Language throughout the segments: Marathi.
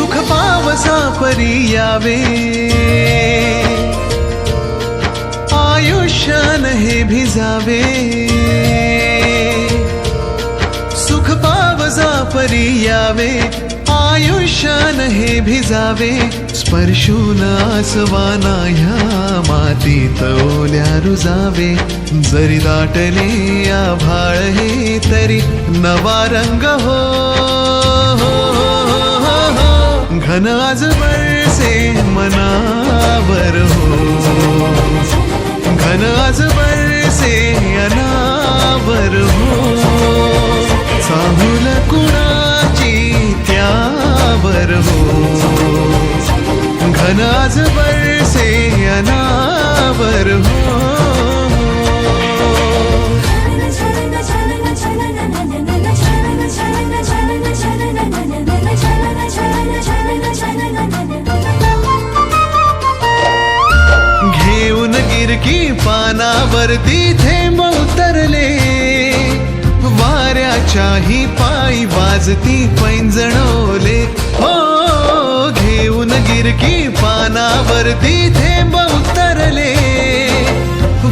पावसा परी यावे आयुष्यान हे भिजावे। सुख पावसा परी यावे आयुष्यान हे भिजावे। स्पर्शून आसवाना ह्या मातीत ओल्या रुजावे। जरी दाटले आभाळ हे तरी नवा रंग हो हो। घन आज बरसे मनावर हो. घन आज बरसे अनावर हो. चाहुल कुणाची त्यावर हो. घन आज बरसे घेऊन गिरकी पानावरती थेंब उतरले. वाऱ्याच्याही पायी वाजती पैंजणवले हो घेऊन गिरकी पानावरती थेंब उतरले.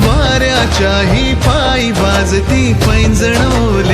वाऱ्याच्याही पायी वाजती पैंजणवले